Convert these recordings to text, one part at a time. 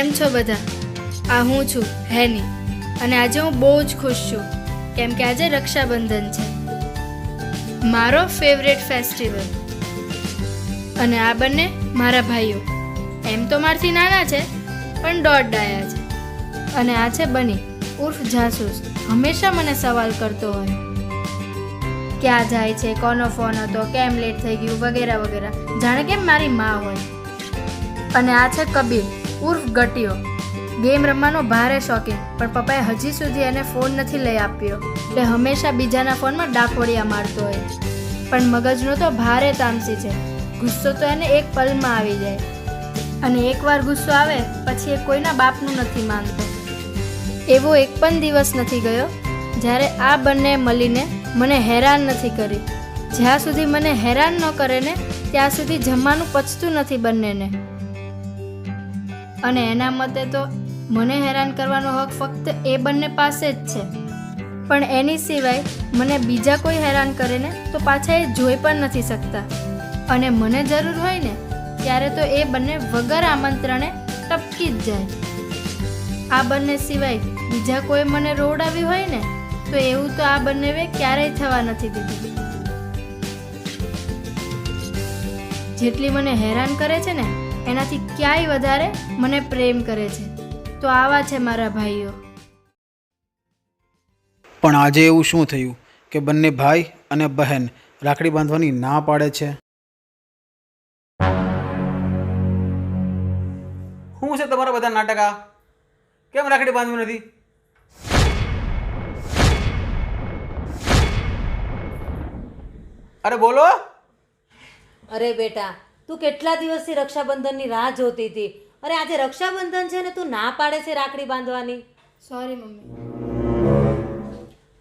કેમ છો બધા? આ હું છું હેની અને આજે હું બહુ જ ખુશ છું કેમ કે આજે રક્ષાબંધન છે. મારો ફેવરેટ ફેસ્ટિવલ અને આ બંને મારા ભાઈઓ. એમ તો મારથી નાના છે, પણ દોઢ ડાયા છે. અને આ છે બની, ઉર્ફ જાસૂસ. હંમેશા મને સવાલ કરતો હોય. ક્યાં જાય છે, કોનો ફોન હતો, કેમ લેટ થઈ ગયું, વગેરે વગેરે. જાણે કેમ મારી માં હોય. અને આ છે કબીર. ઉર્ફ ગટિયો. ગેમ રમવાનો ભારે શોખીન પણ પપ્પાએ હજી સુધી એને ફોન નથી લઈ આપ્યો. એટલે હંમેશા બીજાના ફોનમાં ડાકોડિયા મારતો હોય. પણ મગજનો તો ભારે તામસી છે. ગુસ્સો તો એને એક પલમાં આવી જાય. અને એકવાર ગુસ્સો આવે, પછી એ કોઈના બાપનું નથી માનતો. એવો એક પણ દિવસ નથી ગયો, જ્યારે આ બંને મળીને મને હેરાન નથી કરી. જ્યાં સુધી મને હેરાન ન કરે ને, ત્યાં સુધી જમવાનું પચતું નથી બંનેને. અને એના મતે તો મને હેરાન કરવાનો હક ફક્ત એ બંને પાસે જ છે. પણ એની સિવાય મને બીજા કોઈ હેરાન કરે ને તો પાછા એ જોઈ પણ નથી શકતા. અને મને જરૂર હોય ને ત્યારે તો એ બંને વગર આમંત્રણે ટપકી જ જાય. આ બંને સિવાય બીજા કોઈ મને રોવડાવી હોય ને તો એવું તો આ બંને ક્યારેય થવા નથી દીધું. જેટલી મને હેરાન કરે છે ને એનાથી ક્યાંય વધારે મને પ્રેમ કરે છે. તો આવા છે મારા ભાઈઓ. પણ આજે એવું શું થયું કે બંને ભાઈ અને બહેન રાખડી બાંધવાની ના પાડે છે? શું છે તમારા બધા નાટક આ? કેમ રાખડી બાંધવી નથી? અરે બોલો. અરે બેટા તું કેટલા દિવસથી રક્ષાબંધનની રાહ જોતી હતી? અરે આજે રક્ષાબંધન છે ને તું ના પાડે છે રાખડી બાંધવાની? Sorry mummy.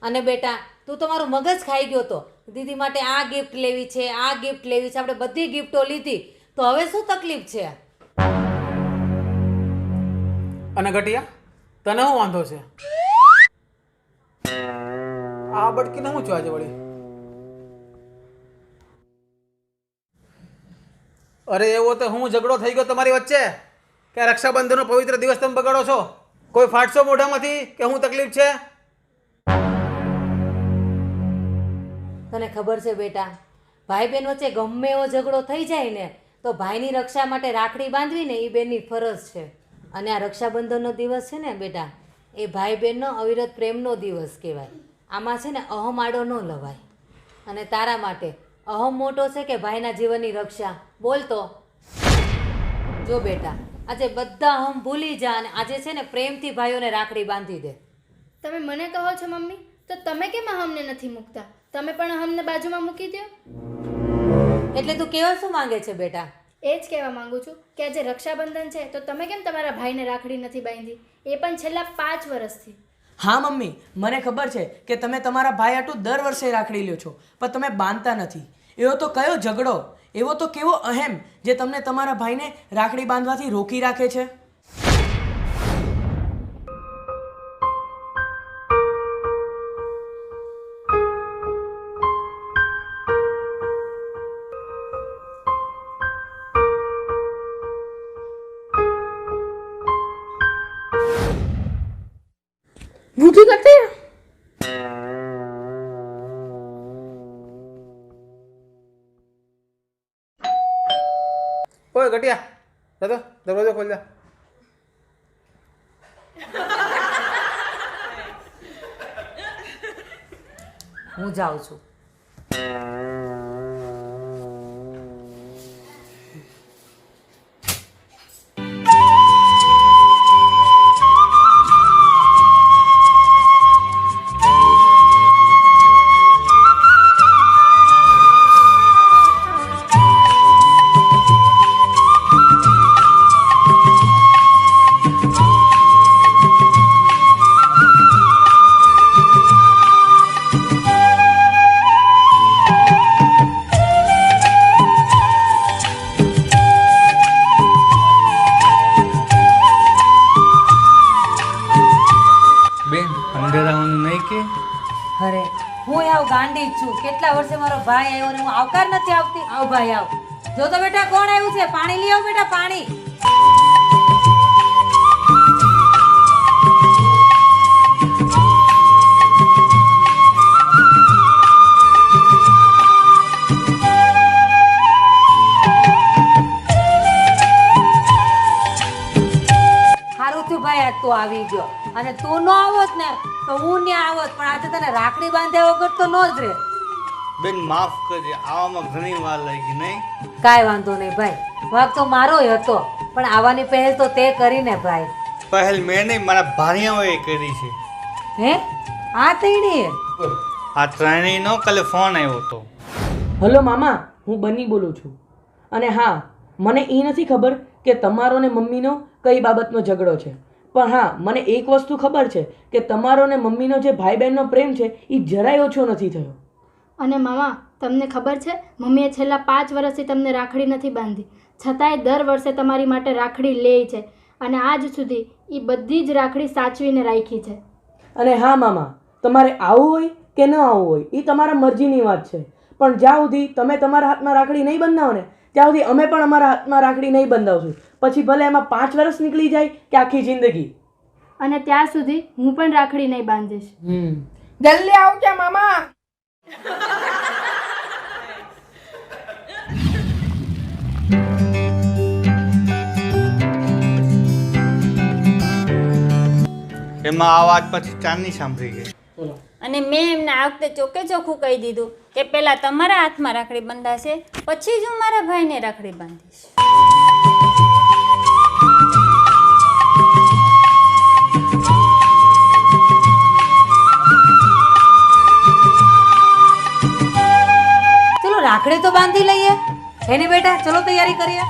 અને બેટા તું તમારો મગજ ખાઈ ગયો તો. દીદી માટે આ ગિફ્ટ લેવી છે આ ગિફ્ટ લેવી છે આપણે બધી ગિફ્ટો લીધી. તો હવે શું તકલીફ છે? અને ઘટિયા તને શું વાંધો છે? આ બટકીને હું છું આજે વળી? અરે એવો તો હું ઝઘડો થઈ ગયો તમારી વચ્ચે કે રક્ષાબંધનનો પવિત્ર દિવસ તમે બગાડો છો? કોઈ ફાટશો મોઢામાંથી કે શું તકલીફ છે? તને ખબર છે બેટા ભાઈ બહેન વચ્ચે ગમે એવો ઝઘડો થઈ જાય ને, તો ભાઈની રક્ષા માટે રાખડી બાંધવી ને એ બેનની ફરજ છે. અને આ રક્ષાબંધનનો દિવસ છે ને બેટા, એ ભાઈ બહેનનો અવિરત પ્રેમનો દિવસ કહેવાય. આમાં છે ને અહમાડો ન લવાય. અને તારા માટે અહમ મોટો છે કે ભાઈના જીવનની રક્ષા? બોલ તો. જો બેટા આજે બધા અહમ ભૂલી જા અને આજે છે ને પ્રેમથી ભાઈઓને રાખડી બાંધી દે. તમે મને કહો છો મમ્મી તો તમે કેમ અહમને નથી મૂકતા? તમે પણ અહમને બાજુમાં મૂકી દો એટલે તું કેવા શું માંગે છે બેટા? એ જ કહેવા માંગુ છું કે આજે રક્ષાબંધન છે તો તમે કેમ તમારા ભાઈને રાખડી નથી બાંધી? એ પણ છેલ્લા પાંચ વર્ષથી. હા મમ્મી મને ખબર છે કે તમે તમારા ભાઈ આટલું દર વર્ષે રાખડી લ્યો છો પણ તમે બાંધતા નથી. એવો તો કયો ઝઘડો? એવો તો કેવો અહેમ જે તમને તમારા ભાઈને રાખડી બાંધવાથી રોકી રાખે છે? ઓય ઘટિયા. દાદો દરવાજો ખોલ જા. હું જાઉં છું. છું. કેટલા વર્ષે મારો ભાઈ આવ્યો ને હું આવકાર નથી આવતી આવ ભાઈ, આવ. જો તો બેટા, કોણ આવ્યું છે? પાણી લઈ આવ બેટા, પાણી. તું આવી ગયો. અને તું ન આવોત ને, તો હું ત્યાં આવત. પણ આજે તને રાખડી બાંધ્યા વગર તો ન જ રહે. બેન માફ કરજે આવામાં ઘણી વાર લાગી નહીં? કાંઈ વાંધો નહીં ભાઈ. વાક તો મારોય હતો પણ આવવાની પહેલ તો તે કરીને ભાઈ. પહેલ મેં નહીં મારા ભાણિયાઓએ કરી છે. હે? આ તઈડી આ ત્રણેયનો કાલે ફોન આવ્યો હતો. હલો મામા હું બની બોલું છું. અને હા મને એ નથી ખબર કે તમારો ને મમ્મીનો કઈ બાબતનો ઝઘડો છે. પણ હા મને એક વસ્તુ ખબર છે કે તમારો ને મમ્મીનો જે ભાઈ બહેનનો પ્રેમ છે એ જરાય ઓછો નથી થયો. અને મામા તમને ખબર છે મમ્મીએ છેલ્લા પાંચ વર્ષથી તમને રાખડી નથી બાંધી. છતાંય દર વર્ષે તમારી માટે રાખડી લે છે અને આજ સુધી એ બધી જ રાખડી સાચવીને રાખી છે. અને હા મામા તમારે આવવું હોય કે ન આવવું હોય એ તમારા મરજીની વાત છે. પણ જ્યાં સુધી તમે તમારા હાથમાં રાખડી નહીં બંધાવો ને ત્યાં સુધી અમે પણ અમારા હાથમાં રાખડી નહીં બંધાવશું. પછી ભલે એમાં પાંચ વર્ષ નીકળી જાય કે આખી જિંદગી. અને ત્યાં સુધી હું પણ રાખડી નહીં બાંધીશ. હમ. જલ્દી આવજે મામા? એમાં આ વાત પછી ચાંદની સાંભળી ગઈ. અને મેં એમને આ વખતે ચોકે ચોખ્ખું કહી દીધું કે પહેલાં તમારા હાથમાં રાખડી બંધાશે પછી જ હું મારા ભાઈને રાખડી બાંધીશ. રાખડી તો બાંધી લઈએ. એની બેટા ચલો તૈયારી કરીએ.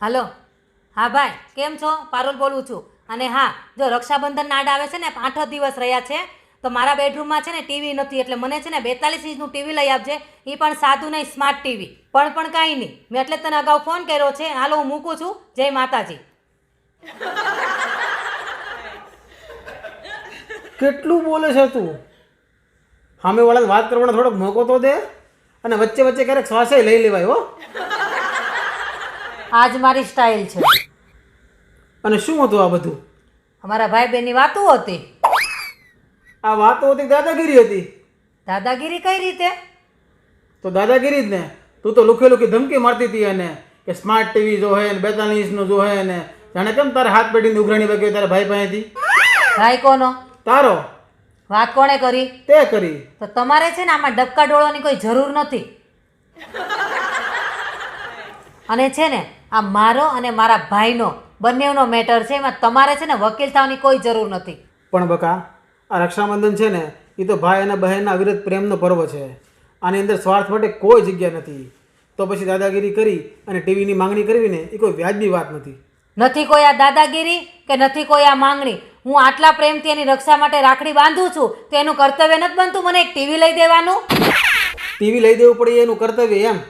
હાલો. હા ભાઈ, કેમ છો? પારુલ બોલું છું. અને હા, જો રક્ષાબંધન નાડ આવે છે ને, આઠ દિવસ રહ્યા છે, તો મારા બેડરૂમમાં છે ને, ટીવી નથી, એટલે મને છે ને, બેતાલીસ ઇંચનું ટીવી લઈ આપજે. એ પણ સાદું નહીં, સ્માર્ટ ટીવી. પણ પણ કાંઈ નહીં. મેં એટલે તને અગાઉ ફોન કર્યો છે. હાલો, હું મૂકું છું. જય માતાજી. કેટલું બોલે છે તું? હામે વાળાને વાત કરવાનો થોડોક મોકો તો દે. અને વચ્ચે વચ્ચે ક્યારેક શ્વાસે લઈ લેવાય, હો. આજ મારી સ્ટાઇલ છે. અને શું હતું આ બધું? અમારા ભાઈ બહેનની વાતો હતી. આ વાતો હતી દાદાગીરી હતી. દાદાગીરી કઈ રીતે? તો દાદાગીરી જ ને. તું તો લુખે લુખી ધમકી મારતી હતી એને કે સ્માર્ટ ટીવી જોહે ને બેતાલીસ ઇંચનું જોહે ને. જાણે કેમ તારે હાથ પેઢીની ઉઘરાણી વગેરે તારા ભાઈ પાસેથી? ભાઈ કોનો? તારો. વાત કોણે કરી? તે કરી. તો તમારે છે ને આમાં ડબકા ડોળવાની કોઈ જરૂર નથી. અને છે ને આ મારો અને મારા ભાઈનો બંનેનો મેટર છે એમાં તમારે છે ને વકીલ થવાની કોઈ જરૂર નથી. પણ બકા આ રક્ષાબંધન છે ને એ તો ભાઈ અને બહેનના અવિરત પ્રેમનો પર્વ છે. આની અંદર સ્વાર્થ માટે કોઈ જગ્યા નથી. તો પછી દાદાગીરી કરી અને ટીવીની માંગણી કરવી ને એ કોઈ વ્યાજબી વાત નથી. નથી કોઈ આ દાદાગીરી કે નથી કોઈ આ માંગણી? હું આટલા પ્રેમથી એની રક્ષા માટે રાખડી બાંધું છું તો એનું કર્તવ્ય નથી બનતું? મને એક ટીવી લઈ દેવાનું. ટીવી લઈ દેવું પડે એનું કર્તવ્ય એમ.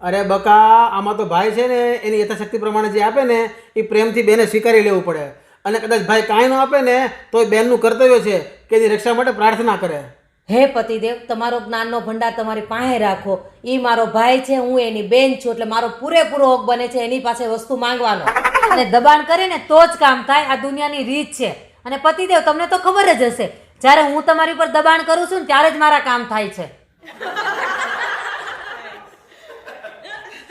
અરે બકા, આમાં તો ભાઈ છે ને, એની યથાશક્તિ પ્રમાણે જે આપે ને, એ પ્રેમથી બેને સ્વીકારી લેવું પડે. અને કદાચ ભાઈ કાંઈ ન આપે ને તો એ બેનનું કર્તવ્ય છે કે એની રક્ષા માટે પ્રાર્થના કરે. હે પતિદેવ, તમારો જ્ઞાનનો ભંડાર તમારી પાસે રાખો. એ મારો ભાઈ છે, હું એની બેન છું, એટલે મારો પૂરેપૂરો હક બને છે એની પાસે વસ્તુ માંગવાનો. અને દબાણ કરે ને તો જ કામ થાય, આ દુનિયાની રીત છે. અને પતિદેવ, તમને તો ખબર જ હશે. જ્યારે હું તમારી ઉપર દબાણ કરું છું ને, ત્યારે જ મારા કામ થાય છે.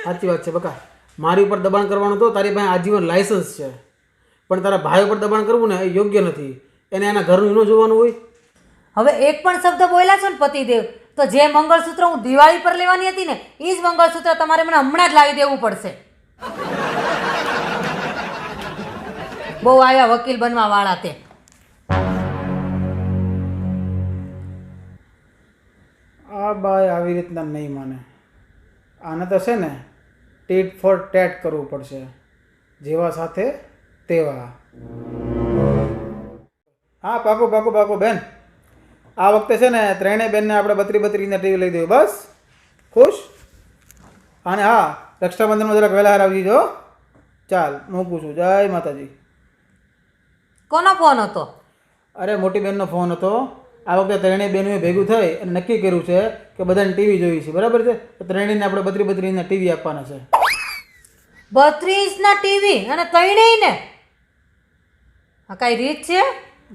સાચી વાત છે બકા. મારી ઉપર દબાણ કરવાનું તો તારી પાસે આજીવન લાયસન્સ છે. પણ તારા ભાઈ ઉપર દબાણ કરવું ને એ યોગ્ય નથી. એને એના ઘરનું ન જોવાનું હોય. હવે એક પણ શબ્દ બોલ્યા છો ને પતિદેવ તો જે મંગળસૂત્ર હું દિવાળી પર લેવાની હતી ને એ જ મંગળસૂત્ર તમારે મને હમણાં જ લાવી દેવું પડશે. બહુ આવ્યા વકીલ બનવા વાળા તે. આ બાય આવી રીતના નહીં માને. આને તો છે ને ટીટ ફોર ટેટ કરવું પડશે. જેવા સાથે તેવા. હા પાકું પાકું પાકું બેન. આ વખતે છે ને ત્રણેય બેનને આપણે બત્રી બત્રીને ટીવી લઈ દઈએ બસ. ખુશ? અને હા રક્ષાબંધનમાં જરાક વહેલા હાર આવી જો ચાલ મૂકું છું. જય માતાજી. કોનો ફોન હતો? અરે મોટી બેનનો ફોન હતો. આ વખતે ત્રણેય બહેનોએ ભેગું થઈ અને નક્કી કર્યું છે કે બધાને ટીવી જોઈ છે. બરાબર છે? તો ત્રણેયને આપણે બત્રી બત્રીને ટીવી આપવાના છે. બત્રીસના ટીવી અને ત્રણેય ને આ કાંઈ રીત છે?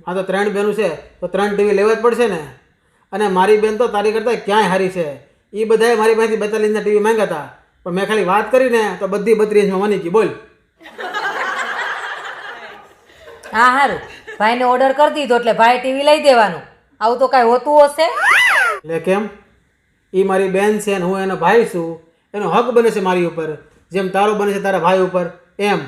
હા તો ત્રણ બહેનું છે તો ત્રણ ટીવી લેવા જ પડશે ને? અને મારી બેન તો તારી કરતાં ક્યાંય હારી છે. એ બધાએ મારી પાસેથી બેતાલીસના ટીવી માંગ્યા હતા પણ મેં ખાલી વાત કરીને તો બધી બત્રીસમાં માની ગઈ. બોલ. હા સારું ભાઈને ઓર્ડર કરી દીધો એટલે ભાઈ ટીવી લઈ દેવાનું. આવું તો કાંઈ હોતું હશે? એટલે કેમ? એ મારી બેન છે ને હું એનો ભાઈ છું. એનો હક બને છે મારી ઉપર. જેમ તારો બને છે તારા ભાઈ ઉપર. એમ.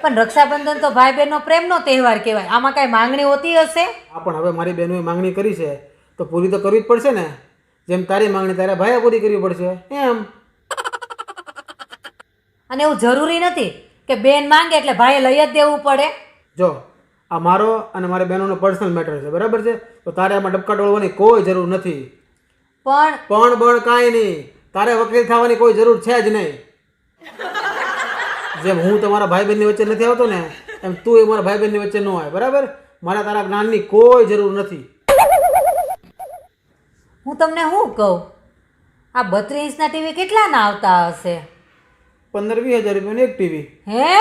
પણ રક્ષાબંધન તો ભાઈ બહેનનો પ્રેમનો તહેવાર કહેવાય. આમાં કાંઈ માંગણી હોતી હશે? હા પણ હવે મારી બહેનોએ માંગણી કરી છે. તો પૂરી તો કરવી જ પડશે ને. જેમ તારી માંગણી તારા ભાઈએ પૂરી કરવી પડશે. એમ. અને એવું જરૂરી નથી કે બેન માંગે એટલે ભાઈએ લઈ જ દેવું પડે. જો આ મારો અને મારી બહેનોનો પર્સનલ મેટર છે બરાબર છે? તો તારે આમાં ડબકા ડોળવાની કોઈ જરૂર નથી. પણ પણ બણ કાંઈ નહીં. તારે વકીલ થવાની કોઈ જરૂર છે જ નહીં. જેમ હું તમારા ભાઈ બહેનની વચ્ચે નથી આવતો ને એમ તું એ મારા ભાઈ બહેનની વચ્ચે ન આવે બરાબર? મારા તારા જ્ઞાનની કોઈ જરૂર નથી. હું તમને શું કહું? આ બત્રીસ ઇંચના ટીવી કેટલાના આવતા હશે? પંદર વીસ હજાર રૂપિયાની એક ટીવી હે?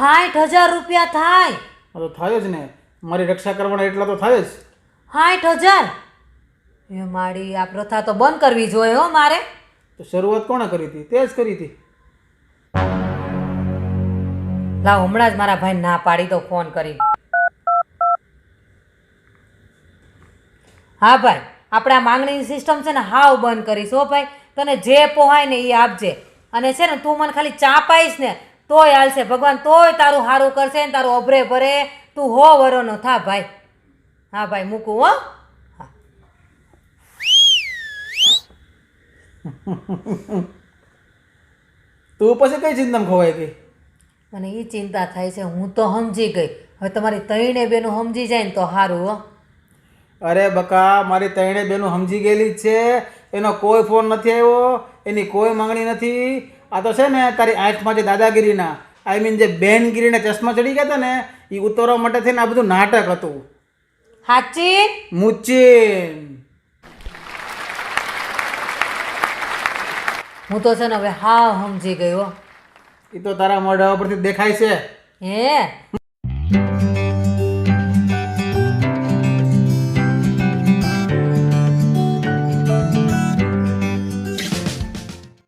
સાઠ હજાર રૂપિયા થાય. તો થાય જ ને. મારી રક્ષા કરવાના એટલા તો થાય જ. સાઠ હજાર. એ મારી આ પ્રથા તો બંધ કરવી જોઈએ હો મારે. તો શરૂઆત કોણે કરી હતી? તે જ કરી હતી. લાવ હમણાં જ મારા ભાઈ ના પાડી તો ફોન કરી. હા ભાઈ આપણે આ માંગણીની સિસ્ટમ છે ને હાવ બંધ કરીશ હો ભાઈ. તને જે પોહાય ને એ આપજે. અને છે ને તું મને ખાલી ચા પાઈશ ને તોય હાલશે. ભગવાન તોય તારું સારું કરશે ને તારું અભરે ભરે. તું હો વરોનો. થા ભાઈ. હા ભાઈ મૂકું હો. તું પછી કઈ ચિંતામાં ખોવાઈ ગઈ? મને એ ચિંતા થાય છે હું તો સમજી ગઈ. હવે તમારી ત્રણે બેનું સમજી જાય ને તો સારું હો. અરે બકા મારી ત્રણેય બેનો સમજી ગયેલી જ છે. એનો કોઈ ફોન નથી આવ્યો એની કોઈ માંગણી નથી. આ તો છે ને તારી આંખમાં જે દાદાગીરીના આઈ મીન જે બેનગીરીના ચશ્મા ચડી ગયા હતા ને એ ઉતારવા માટે થઈને આ બધું નાટક હતું. સાચી મુચીન. હું તો છે ને હવે હા સમજી ગયો એ તો તારા મોઢા ઉપરથી દેખાય છે. હે?